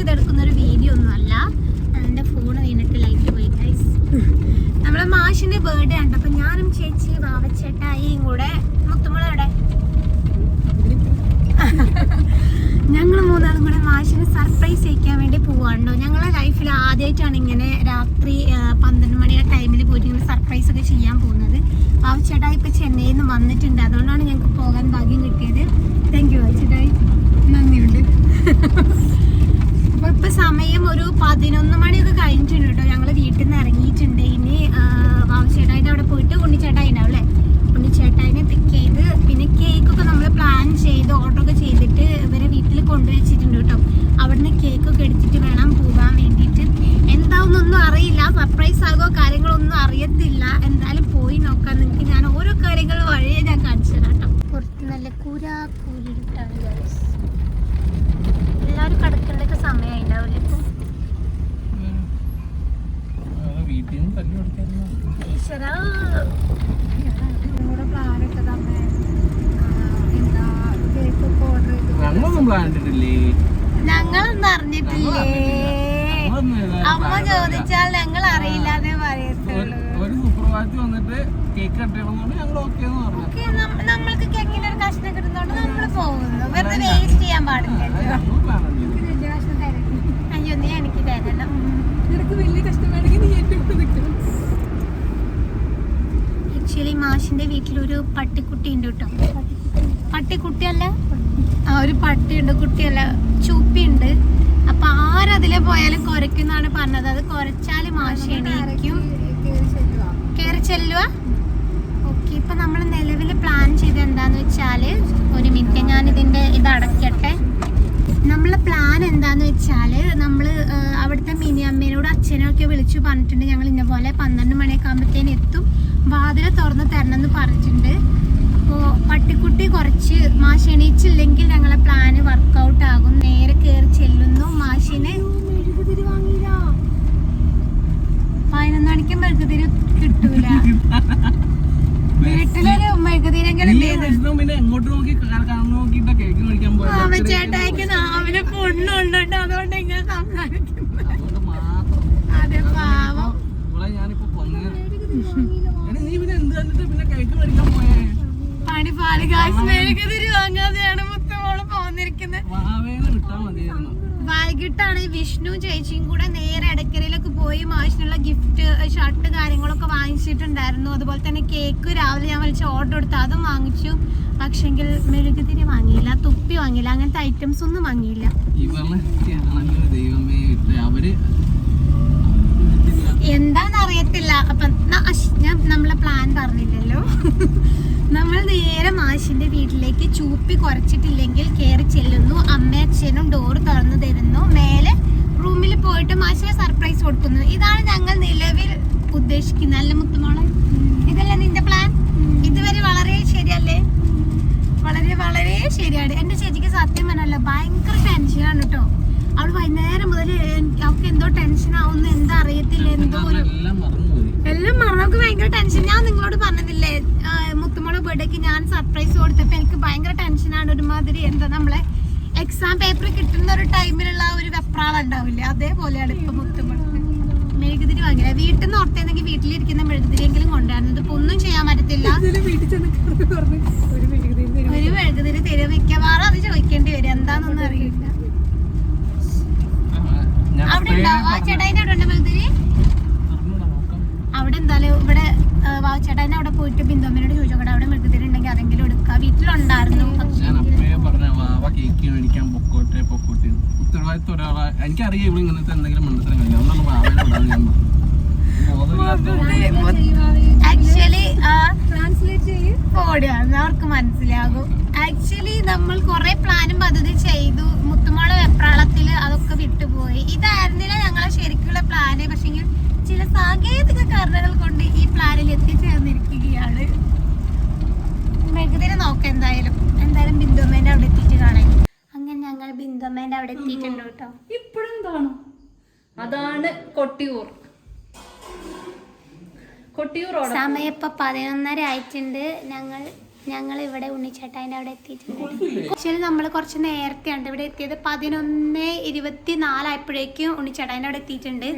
ചെയ്തെടുക്കുന്ന ഒരു വീഡിയോ ഒന്നും അല്ല. എന്റെ ഫോൺ വീണിട്ട് ലൈറ്റ് പോയി ഗൈസ് നമ്മളെ മാഷിന്റെ ബർത്ത്ഡേ ഉണ്ട് അപ്പൊ ഞാനും ചേച്ചി വാവച്ചേട്ടായിയും കൂടെ മുത്തുമുളയുടെ ഞങ്ങൾ മൂന്നാളും കൂടെ മാഷിനെ സർപ്രൈസ് ചെയ്യിക്കാൻ വേണ്ടി പോവാണ്ടോ ഞങ്ങളെ ലൈഫിൽ ആദ്യമായിട്ടാണ് ഇങ്ങനെ രാത്രി പന്ത്രണ്ട് മണിയുടെ ടൈമിൽ പോയിട്ട് ഇങ്ങനെ സർപ്രൈസ് ഒക്കെ ചെയ്യാൻ പോകുന്നത്. വാവച്ചേട്ടായി ഇപ്പൊ ചെന്നൈയിൽ നിന്ന് വന്നിട്ടുണ്ട്. അതുകൊണ്ടാണ് ഞങ്ങൾക്ക് പോകാൻ ഭാഗ്യം കിട്ടിയത്. താങ്ക് യു വാവച്ചേട്ടായി. നന്ദിയുണ്ട്. അപ്പൊ ഇപ്പോൾ സമയം ഒരു പതിനൊന്ന് മണിയൊക്കെ കഴിഞ്ഞിട്ടുണ്ട് കേട്ടോ. ഞങ്ങൾ വീട്ടിൽ നിന്ന് ഇറങ്ങിയിട്ടുണ്ട്. ഇനി വാവച്ചേട്ടായിട്ട് അവിടെ പോയിട്ട് ഉണ്ണിച്ചേട്ടായിണ്ടാവും അല്ലേ? ഉണ്ണിച്ചേട്ടായിനെ പിക്ക് ചെയ്ത് പിന്നെ കേക്കൊക്കെ നമ്മൾ പ്ലാൻ ചെയ്ത് ഓർഡർ ഒക്കെ ചെയ്തിട്ട് ഇവരെ വീട്ടിൽ കൊണ്ടുവച്ചിട്ടുണ്ട് കേട്ടോ. അവിടുന്ന് കേക്കൊക്കെ എടുത്തിട്ട് വേണം പോകാൻ വേണ്ടിയിട്ട്. എന്താവുന്നൊന്നും അറിയില്ല. സർപ്രൈസ് ആകോ കാര്യങ്ങളൊന്നും അറിയത്തില്ല. എന്തായാലും പോയി നോക്കാം. നിങ്ങൾക്ക് ഞാൻ ഓരോ കാര്യങ്ങൾ വഴിയെ ഞാൻ കാണിച്ചു തരാം കേട്ടോ. പുറത്ത് നല്ല കൂരാ കൂരിട്ടാണ് എല്ലാവരും കിടക്കേണ്ടൊക്കെ സമയമായിണ്ടാവില്ല വീട്ടിൽ നിന്ന് തല്ലി കൊടുക്കായിരുന്നു. ഈശ്വരാ. ഞങ്ങളൊന്നും പ്ലാൻ ഇട്ടിട്ടില്ലേ? ഞങ്ങളൊന്നും അറിഞ്ഞിട്ടില്ലേ? അമ്മ ചോദിച്ചാൽ ഞങ്ങൾ അറിയില്ലാതെ പറയത്തുള്ളൂ. സുപ്രഭാതത്തിൽ വന്നിട്ട് കേക്ക് കട്ട് ചെയ്യണമെന്നുണ്ട് ഞങ്ങൾ ഓക്കെ എന്ന് പറഞ്ഞു. ഓക്കേ, നം- നമ്മൾക്ക് കേക്കിന്റെ ഒരു കഷ്ണം കിട്ടുന്നോണ്ട് നമ്മൾ പോകുന്നു. വെറുതെ വേസ്റ്റ് ചെയ്യാൻ പാടില്ലല്ലോ ഞങ്ങൾ പ്ലാൻ ചെയ്തു. അയ്യോ നീ എനിക്ക് തരണം നിനക്ക് വലിയ കഷ്ടമാണെങ്കിൽ നീ എന്റെ കൂടെ നിൽക്കണം ആക്ച്വലി മാഷിന്റെ വീട്ടിലൊരു പട്ടിക്കുട്ടി ഉണ്ട് കേട്ടോ. പട്ടിക്കുട്ടിയല്ല? ആ ഒരു പട്ടിയുണ്ട് കുട്ടിയല്ല. ചൂപ്പിയുണ്ട്. അപ്പൊ ആരതിലെ പോയാലും കുരയ്ക്കുന്നാണ് പറഞ്ഞത്. അത് കുരച്ചാൽ മാഷ് എണീക്കും. കയറി ചെല്ലുക ഓക്കെ ഇപ്പം നമ്മൾ നിലവിൽ പ്ലാൻ ചെയ്ത് എന്താന്ന് വെച്ചാൽ ഒരു മിനിറ്റ് ഞാൻ ഇതിന്റെ ഇത് അടയ്ക്കട്ടെ നമ്മളെ പ്ലാൻ എന്താന്ന് വെച്ചാൽ നമ്മൾ അവിടുത്തെ മിനി അമ്മേനോട് അച്ഛനൊക്കെ വിളിച്ചു പറഞ്ഞിട്ടുണ്ട്. ഞങ്ങൾ ഇന്ന പോലെ പന്ത്രണ്ട് മണിയൊക്കെ ആകുമ്പോഴത്തേന് എത്തും. വാതിൽ തുറന്ന് തരണം എന്ന് പറഞ്ഞിട്ടുണ്ട്. അപ്പോൾ പട്ടിക്കുട്ടി കുറച്ച് മാഷ് എണീച്ചില്ലെങ്കിൽ ഞങ്ങളെ പ്ലാന് വർക്കൗട്ട് ആകും. നേരെ കയറി ചെല്ലുന്നു മാഷിന്. പതിനൊന്ന് മണിക്ക് മെഴുകുതിരി കിട്ടൂല. വീട്ടിലൊരു മെഴുകുതിരെങ്കിലും പിന്നെ എങ്ങോട്ട് നോക്കി? കാണാൻ നോക്കിയിട്ട് കേക്ക് മേടിക്കാൻ പോയത്. ചേട്ടായിക്ക് നാവിലെ പൊണ്ണുണ്ട് അതുകൊണ്ട് ഇങ്ങനെ സംസാരിക്കുന്നു. അതെ പാവം. ഞാനിപ്പോ നീ പിന്നെ എന്ത് കണ്ടിട്ട് പിന്നെ കേക്ക് മേടിക്കാൻ പോയേ? പണി പാൽ കാശ് മെഴുകുതിരി വാങ്ങാതെയാണ് മുത്തമോൾ പോന്നിരിക്കുന്നത് വാവേനെ വിട്ടാ മതിയായിരുന്നു. വൈകിട്ടാണ് വിഷ്ണു ചേച്ചിയും കൂടെ നേരെ ഇടക്കരയിലൊക്കെ പോയി മാഷിനുള്ള ഗിഫ്റ്റ് ഷർട്ട് കാര്യങ്ങളൊക്കെ വാങ്ങിച്ചിട്ടുണ്ടായിരുന്നു. അതുപോലെ തന്നെ കേക്ക് രാവിലെ ഞാൻ വിളിച്ച് ഓർഡർ കൊടുത്തു. അതും വാങ്ങിച്ചു. പക്ഷെങ്കിൽ മെഴുകുതിരി വാങ്ങിയില്ല തുപ്പി വാങ്ങിയില്ല അങ്ങനത്തെ ഐറ്റംസ് ഒന്നും വാങ്ങിയില്ല. അറിയത്തില്ല അപ്പൊ ഞാൻ നമ്മളെ പ്ലാൻ പറഞ്ഞില്ലല്ലോ. നമ്മൾ നേരെ മാഷിന്റെ വീട്ടിലേക്ക് ചൂപ്പി കുറച്ചിട്ടില്ലെങ്കിൽ കയറി ചെല്ലുന്നു. അമ്മയച്ഛനും ഡോർ തുറന്നു തരുന്നു. മേലെ റൂമിൽ പോയിട്ട് മാഷിനെ സർപ്രൈസ് കൊടുക്കുന്നു. ഇതാണ് ഞങ്ങൾ നിലവിൽ ഉദ്ദേശിക്കുന്നത് അല്ല മുത്തുമോളെ? ഇതല്ലേ നിന്റെ പ്ലാൻ ഇതുവരെ വളരെ ശരിയല്ലേ? വളരെ വളരെ ശരിയാണ്. എന്റെ ചേച്ചിക്ക് സത്യം പറഞ്ഞല്ലോ ഭയങ്കര ടെൻഷനാണ് കേട്ടോ അവൾ വൈകുന്നേരം മുതൽ അവൾക്ക് എന്തോ ടെൻഷൻ ആവുന്നു എന്താ അറിയത്തില്ല എന്തോ ഒരു എല്ലാം മറന്നോക്ക് ഭയങ്കര ടെൻഷൻ ഞാൻ നിങ്ങളോട് പറഞ്ഞതില്ലേ മുത്തുമോളെ ബർത്ത്ഡേക്ക് ഞാൻ സർപ്രൈസ് കൊടുത്തപ്പോ എനിക്ക് ഭയങ്കര ടെൻഷനാണ് ഒരുമാതിരി എന്താ നമ്മളെ എക്സാം പേപ്പർ കിട്ടുന്ന ഒരു ടൈമിലുള്ള ആ ഒരു വെപ്രാളം ഉണ്ടാവില്ലേ? അതേപോലെയാണ് ഇപ്പൊ മുത്തുമോൾക്ക്. മെഴുകുതിരി വാങ്ങില്ല വീട്ടിൽ നിന്ന് ഓർത്തേന്നെങ്കിൽ വീട്ടിലിരിക്കുന്ന മെഴുകുതിരിയെങ്കിലും കൊണ്ടുവരുന്നത് ഇപ്പൊ ഒന്നും ചെയ്യാൻ പറ്റത്തില്ല. ഒരു മെഴുകുതിരി തരും. മിക്കവാറും അത് ചോദിക്കേണ്ടി വരും. എന്താണെന്നൊന്നും അറിയില്ല. അവിടെ ഉണ്ടാവും ആ ചേട്ടായിന്റെ അവിടെ ഉണ്ടോ മെഴുകുതിരി. അവിടെ എന്തായാലും ഇവിടെ വാച്ചേട്ടാൻ അവിടെ പോയിട്ട് ബിന്ദുമ്മനോട് ചോദിച്ചോട്ടെ അവിടെ മൃഗത്തിലുണ്ടെങ്കിൽ അതെങ്കിലും എടുക്കുക വീട്ടിലുണ്ടായിരുന്നു. എനിക്കറിയാം ഇവിടെ ഇങ്ങനത്തെ എന്തെങ്കിലും വാവേനെ വിടാൻ ഞാൻ ആക്ച്വലി അവർക്ക് മനസ്സിലാകും. ആക്ച്വലി നമ്മൾ കുറെ പ്ലാനും പദ്ധതി ചെയ്തു. മുത്തുമോളെ വെപ്രാളത്തിൽ അതൊക്കെ വിട്ടുപോയി. ഇതായിരുന്നില്ല ഞങ്ങളെ ശരിക്കുള്ള പ്ലാന് പക്ഷെങ്കിൽ ചില സാങ്കേതിക കാരണങ്ങൾ കൊണ്ട് ഈ പ്ലാനിൽ എത്തിച്ചേർന്നിരിക്കുകയാണ്. മെഴുകുതിരി നോക്ക എന്തായാലും. എന്തായാലും ബിന്ദുമേന്റെ അവിടെ എത്തിയിട്ട് കാണാൻ. അങ്ങനെ ഞങ്ങൾ ബിന്ദുമേന്റെ അവിടെ എത്തിയിട്ടുണ്ട് കേട്ടോ ഇപ്പോഴും കാണും. അതാണ് കൊട്ടിയൂർ. കൊട്ടിയൂർ സമയം ഇപ്പൊ പതിനൊന്നര ആയിട്ടുണ്ട്. ഞങ്ങൾ ഞങ്ങൾ ഇവിടെ ഉണ്ണിച്ചേട്ടാന്റെ അവിടെ എത്തിയിട്ടുണ്ട്. ആക്ച്വലി നമ്മൾ കുറച്ച് നേരത്തെയാണ് ഇവിടെ എത്തിയത് പതിനൊന്ന് ഇരുപത്തി നാലായപ്പോഴേക്കും ഉണ്ണിച്ചേട്ടാന്റെ അവിടെ എത്തിയിട്ടുണ്ട്.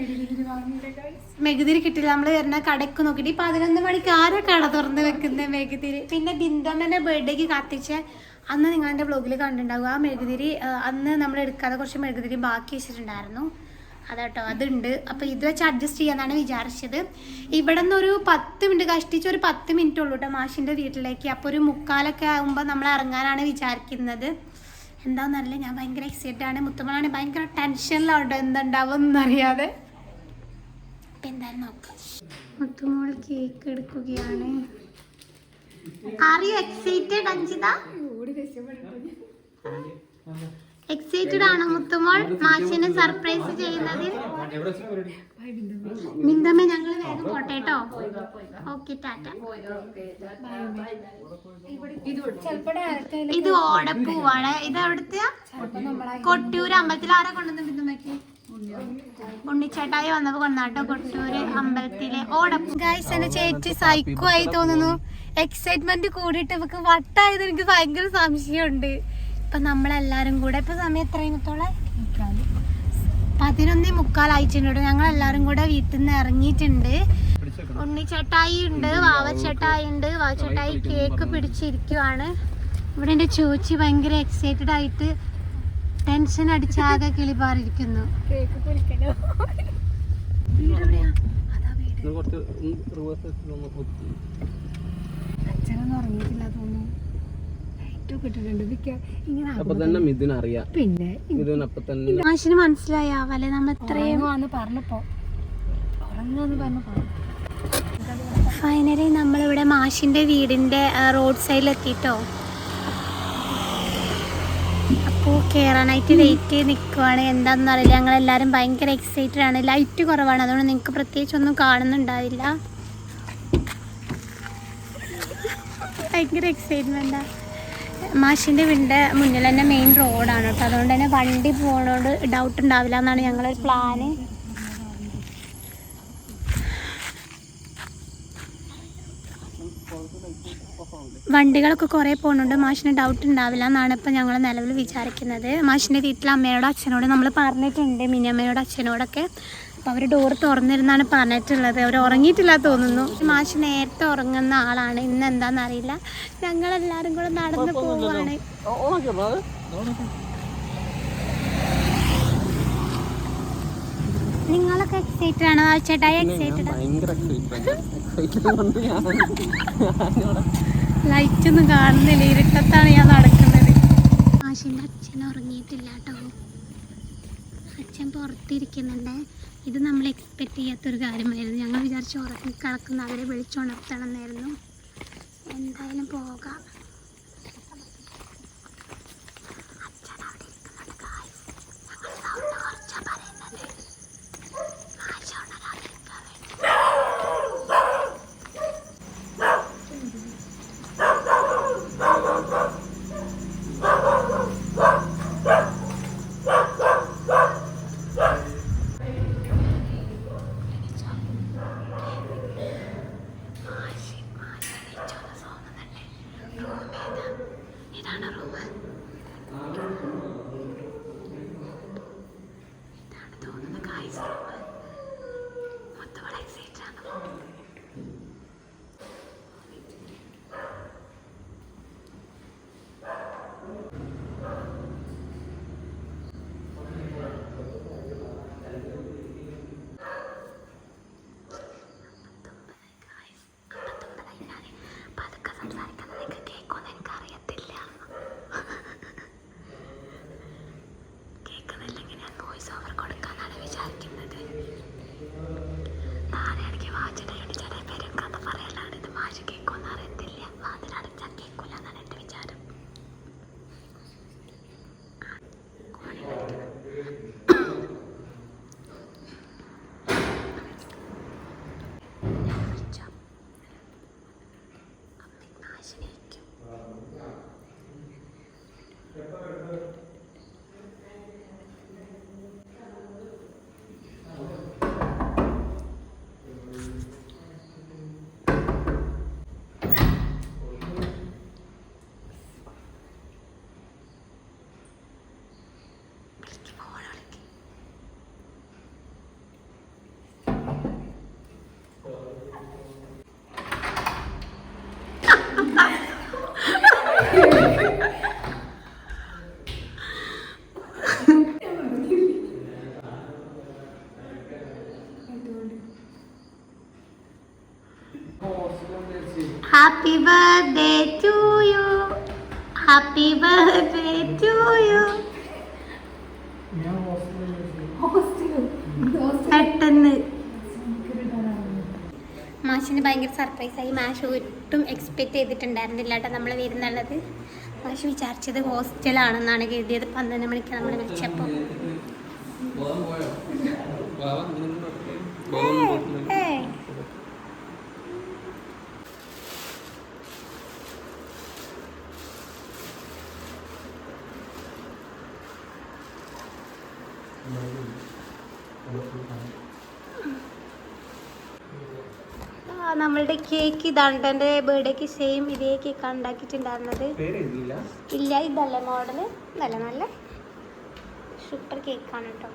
മെഗുതിരി കിട്ടില്ല. നമ്മൾ വരുന്ന കടക്ക് നോക്കിയിട്ട് പതിനൊന്ന് മണിക്ക് ആരോ കട തുറന്ന് വെക്കുന്നത് മെഗുതിരി. പിന്നെ ബിന്ദമ്മേന്റെ ബർത്ത്ഡേക്ക് കത്തിച്ച അന്ന് നിങ്ങളെന്റെ ബ്ലോഗിൽ കണ്ടിട്ടുണ്ടാവും. ആ മെഴുകുതിരി അന്ന് നമ്മൾ എടുക്കാതെ കുറച്ച് മെഴുകുതിരി ബാക്കി വെച്ചിട്ടുണ്ടായിരുന്നു. അതാട്ടോ അതുണ്ട്. അപ്പോൾ ഇത് വെച്ച് അഡ്ജസ്റ്റ് ചെയ്യാന്നാണ് വിചാരിച്ചത്. ഇവിടെ ഒരു പത്ത് മിനിറ്റ് കഷ്ടിച്ച് ഒരു പത്ത് മിനിറ്റ് ഉള്ളൂ കേട്ടോ മാഷിന്റെ വീട്ടിലേക്ക്. അപ്പോൾ ഒരു മുക്കാലൊക്കെ ആകുമ്പോൾ നമ്മൾ ഇറങ്ങാനാണ് വിചാരിക്കുന്നത്. എന്താണെന്നറിയില്ല ഞാൻ ഭയങ്കര എക്സൈറ്റഡ് ആണ്. മുത്തമ്മളാണ് ഭയങ്കര ടെൻഷനിലാണ് എന്തുണ്ടാവും എന്നറിയാതെ അപ്പം എന്തായാലും നോക്കാം. മുത്തുമോൾ കേക്ക് എടുക്കുകയാണ്. Are you excited Anjitha? Excited ആണ് മുത്തുമോൾ? മാഷിനെ സർപ്രൈസ് ചെയ്യുന്നതിൽ? മിന്തമ്മ ഞങ്ങൾ വേഗം പോട്ടെ കേട്ടോ. Okay tata. ഇത് ഓടപ്പൂവാണ്. ഇത് അവിടുത്തെ കൊട്ടിയൂർ അമ്പലത്തിൽ ആരാ കൊണ്ടുവന്നു ബിന്ദുമ്മക്ക് ഉണ്ണിച്ചേട്ടായി വന്നത് കൊണ്ടാട്ടോ കൊട്ടൂര് അമ്പലത്തിലെ ഓടപ്പൂ. ഗായ്സ് എന്റെ ചേച്ചി സൈക്കോ ആയി തോന്നുന്നു. എക്സൈറ്റ്മെന്റ് കൂടിയിട്ട് ഇവക്ക് വട്ടായത് എനിക്ക് ഭയങ്കര സംശയമുണ്ട്. ഇപ്പൊ നമ്മളെല്ലാരും കൂടെ ഇപ്പൊ സമയം എത്ര പതിനൊന്നി പതിനൊന്നേ മുക്കാലായിട്ടുണ്ട് ഞങ്ങൾ എല്ലാരും കൂടെ വീട്ടിൽ നിന്ന് ഇറങ്ങിയിട്ടുണ്ട് ഉണ്ണിച്ചട്ടായി ഉണ്ട് വാവച്ചട്ടായി ഉണ്ട് വാവച്ചട്ടായി കേക്ക് പിടിച്ചിരിക്കുവാണ്. ഇവിടെ എന്റെ ചോച്ചി ഭയങ്കര എക്സൈറ്റഡ് ആയിട്ട് ടെൻഷൻ അടിച്ചാകെ കിളിപാറിയിരിക്കുന്നു. കേക്ക് പൊളിക്കലോ വീടെവിടെയാ? അതാ വീട്. കുറച്ച് റിവേഴ്സ് അച്ഛനൊന്നും ഉറങ്ങിയിട്ടില്ല തോന്നുന്നു മിക്ക ഇങ്ങനെ തന്നെ മിഥുൻ അറിയാം. പിന്നെ മിഥുൻ അപ്പൊ തന്നെ മാഷിന് മനസ്സിലായാവല്ലേ നമ്മൾ എത്രയും പറഞ്ഞപ്പോ. ഉറങ്ങാന്ന് പറഞ്ഞപ്പോ. ഫൈനലി നമ്മളിവിടെ മാഷിന്റെ വീടിന്റെ റോഡ് സൈഡിൽ എത്തിട്ടോ അപ്പോൾ കയറാനായിട്ട് വെയിറ്റ് ചെയ്ത് നിൽക്കുവാണ് എന്താണെന്ന് അറിയില്ല. ഞങ്ങളെല്ലാവരും ഭയങ്കര എക്സൈറ്റഡ് ആണ്. ലൈറ്റ് കുറവാണ്. അതുകൊണ്ട് നിങ്ങൾക്ക് പ്രത്യേകിച്ച് ഒന്നും കാണുന്നുണ്ടാവില്ല. ഭയങ്കര എക്സൈറ്റ്മെന്റാണ് മാഷിന്റെ വീടിന്റെ മുന്നിൽ തന്നെ മെയിൻ റോഡാണ് കേട്ടോ. അതുകൊണ്ട് തന്നെ വണ്ടി പോകണോണ്ട് ഡൗട്ട് ഉണ്ടാവില്ല എന്നാണ് ഞങ്ങളൊരു പ്ലാന് വണ്ടികളൊക്കെ കുറേ പോകുന്നുണ്ട് മാഷിന് ഡൗട്ട് ഉണ്ടാവില്ല എന്നാണ് ഇപ്പം ഞങ്ങൾ നിലവിൽ വിചാരിക്കുന്നത്. മാഷിന്റെ വീട്ടിൽ അമ്മയോടും അച്ഛനോടും നമ്മൾ പറഞ്ഞിട്ടുണ്ട് മിനിയമ്മയോടും അച്ഛനോടൊക്കെ. അപ്പോൾ അവർ ഡോർ തുറന്നിരുന്നാണ് പറഞ്ഞിട്ടുള്ളത്. അവർ ഉറങ്ങിയിട്ടില്ല തോന്നുന്നു. മാഷ് നേരത്തെ ഉറങ്ങുന്ന ആളാണ്. ഇന്ന് എന്താണെന്ന് അറിയില്ല. ഞങ്ങളെല്ലാവരും കൂടെ നടന്ന് പോവാണ്. നിങ്ങളൊക്കെ എക്സൈറ്റഡ് ആണോ? ചേട്ടായി എക്സൈറ്റഡ് ലൈറ്റ് ഒന്നും കാണുന്നില്ല. ഇരുട്ടത്താണ് ഞാൻ നടക്കുന്നത്. മാഷിന്റെ അച്ഛൻ ഉറങ്ങിയിട്ടില്ല കേട്ടോ. അച്ഛൻ പുറത്തിരിക്കുന്നുണ്ട്. ഇത് നമ്മൾ എക്സ്പെക്ട് ചെയ്യാത്തൊരു കാര്യമായിരുന്നു. ഞങ്ങൾ വിചാരിച്ചു ഉറങ്ങി കിടക്കുന്ന അവരെ വിളിച്ചുണർത്തണം എന്നായിരുന്നു എന്തായാലും പോകാം. 一样，嗯，再喝二。മാഷിന് ഭയങ്കര സർപ്രൈസായി മാഷ് ഒട്ടും എക്സ്പെക്ട് ചെയ്തിട്ടുണ്ടായിരുന്നില്ല കേട്ടോ നമ്മൾ വരുന്നുള്ളത് മാഷ് വിചാരിച്ചത് ഹോസ്റ്റലാണെന്നാണ് കരുതിയത് പന്ത്രണ്ട് മണിക്ക് നമ്മൾ വിളിച്ചപ്പോൾ നമ്മളുടെ കേക്ക് ഇതാണ് എന്റെ ബർത്ത്ഡേക്ക് സെയിം ഇതേ കേക്ക് ഉണ്ടാക്കിയിട്ടുണ്ടായിരുന്നത്. ഇല്ല ഇതല്ല മോഡൽ നല്ല നല്ല സൂപ്പർ കേക്കാണ് കേട്ടോ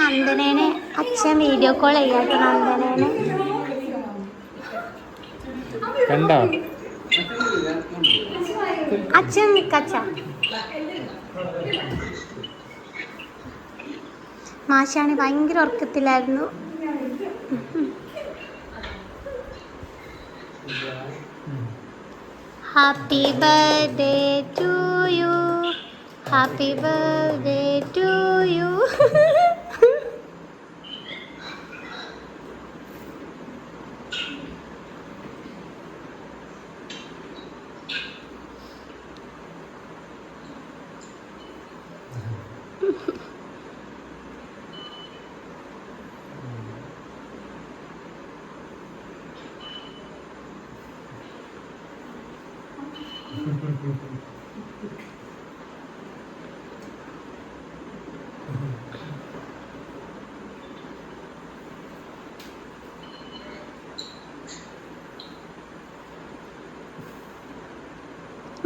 നന്ദനേനെ അച്ഛൻ വീഡിയോ കോൾ ചെയ്യാട്ടോ നന്ദനേനെ. കണ്ടോ? അച്ഛൻ നിക്കച്ച മാഷാണ് ഭയങ്കര ഉറക്കത്തിലായിരുന്നു. Happy birthday to you happy birthday to you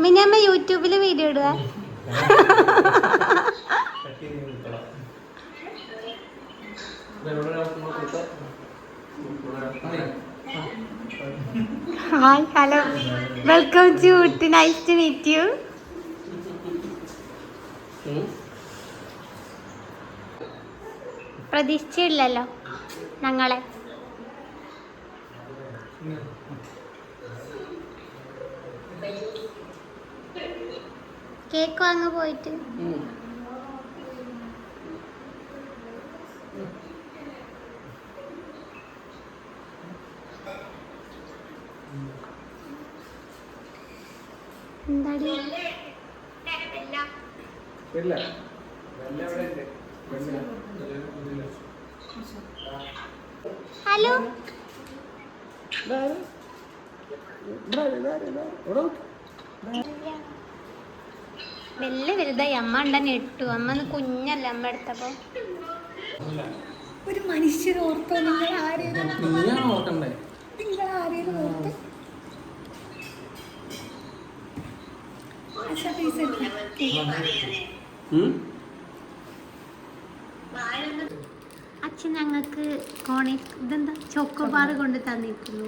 മിനിയമ്മ യൂട്യൂബിൽ വീഡിയോ ഇടുക. Hi hello welcome to Ooty nice to meet you പ്രതീക്ഷിച്ചില്ലല്ലോ ഞങ്ങളെ. കേക്ക് വാങ്ങ പോയിട്ട്. എന്താടി? ഇല്ല. വെല്ല ഇവിടെ ഇവിടെ വെല്ല ഹലോ? വലിയ വലുതായി. അമ്മ ഉണ്ടെന്നെ ഇട്ടു അമ്മ ഒന്ന് കുഞ്ഞല്ല അമ്മ എടുത്തപ്പോ? ഒരു മനുഷ്യർ ഓർത്തോ? നിങ്ങൾ ആരെയും നിങ്ങൾ ആരെയും ഓർത്ത് പൈസ അച്ഛൻ ഞങ്ങൾക്ക് കോണി ഇതെന്താ? ചോക്കോബാർ കൊണ്ട് തന്നിരിക്കുന്നു.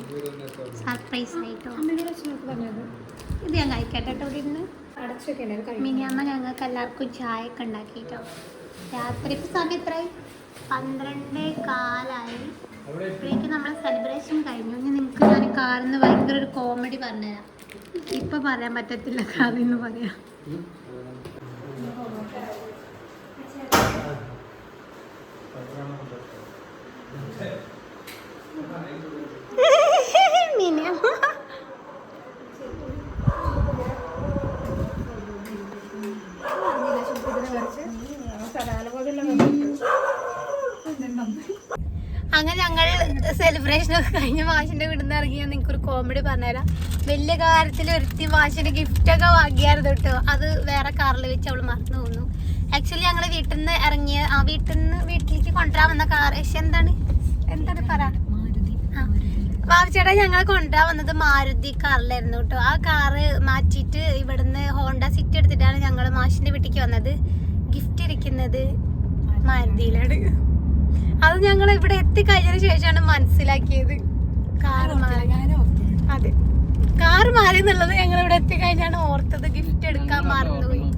സർപ്രൈസ് ആയിട്ടോ ഇത് ഞാൻ കഴിക്കട്ടെ കേട്ടോ ഇവിടെ ഇരുന്ന് മിനിയമ്മ ഞങ്ങൾക്ക് എല്ലാവർക്കും ചായ ഒക്കെ ഉണ്ടാക്കിട്ടോ രാത്രി സമയം എത്രയായി? പന്ത്രണ്ട് കാലായി. ഇപ്പോഴേക്ക് നമ്മളെ സെലിബ്രേഷൻ കഴിഞ്ഞു. ഇനി നിങ്ങൾക്ക് ഞാൻ കാറിന്ന് ഭയങ്കര ഒരു കോമഡി പറഞ്ഞുതരാം. ഇപ്പൊ പറയാൻ പറ്റത്തില്ല കാറിന്ന് പറയാം മിനിയമ്മ അങ്ങനെ ഞങ്ങൾ സെലിബ്രേഷൻ ഒക്കെ കഴിഞ്ഞ് വാശിന്റെ വീട്ടിൽ നിന്ന് ഇറങ്ങി. ഞാൻ നിങ്ങൾക്ക് ഒരു കോമഡി പറഞ്ഞുതരാം. വലിയ കാര്യത്തിൽ ഒരുത്തി വാശിന് ഗിഫ്റ്റ് ഒക്കെ വാങ്ങിയായിരുന്നു കേട്ടോ. അത് വേറെ കാറിൽ വെച്ച് അവൾ മറന്നു പോകുന്നു ആക്ച്വലി ഞങ്ങൾ വീട്ടിൽ നിന്ന് ഇറങ്ങിയ ആ വീട്ടിൽ നിന്ന് വീട്ടിലേക്ക് കൊണ്ടുവരാൻ വന്ന കാർ പക്ഷെ എന്താണ്? എന്താണ് പറ? ബാബുചേട്ടാ ഞങ്ങൾ കൊണ്ടുവരാൻ വന്നത് മാരുതി കാറിലായിരുന്നു കേട്ടോ. ആ കാറ് മാറ്റിയിട്ട് ഇവിടുന്ന് ഹോണ്ട സിറ്റി എടുത്തിട്ടാണ് ഞങ്ങൾ മാഷിന്റെ വീട്ടിലേക്ക് വന്നത്. ഗിഫ്റ്റ് ഇരിക്കുന്നത് മാരുതിയിലാണ്. അത് ഞങ്ങൾ ഇവിടെ എത്തിക്കഴിഞ്ഞതിന് ശേഷമാണ് മനസ്സിലാക്കിയത്. മാറി. അതെ. കാറ് മാറി എന്നുള്ളത് ഞങ്ങൾ ഇവിടെ എത്തിക്കഴിഞ്ഞാണ് ഓർത്തത്. ഗിഫ്റ്റ് എടുക്കാൻ മറന്നുപോയി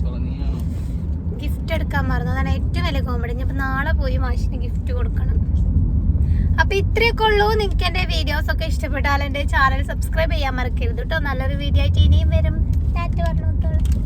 ഗിഫ്റ്റ് എടുക്കാൻ മറന്നു. അതാണ് ഏറ്റവും വലിയ കോമഡി ഞാൻ നാളെ പോയി മാഷിന് ഗിഫ്റ്റ് കൊടുക്കണം. അപ്പൊ ഇത്രയൊക്കെ ഉള്ളൂ. നിങ്ങൾക്ക് എന്റെ വീഡിയോസ് ഒക്കെ ഇഷ്ടപ്പെട്ടാൽ എന്റെ ചാനൽ സബ്സ്ക്രൈബ് ചെയ്യാൻ മറക്കരുത് കേട്ടോ നല്ലൊരു വീഡിയോ ആയിട്ട് ഇനിയും വരും. ടാറ്റ പറഞ്ഞു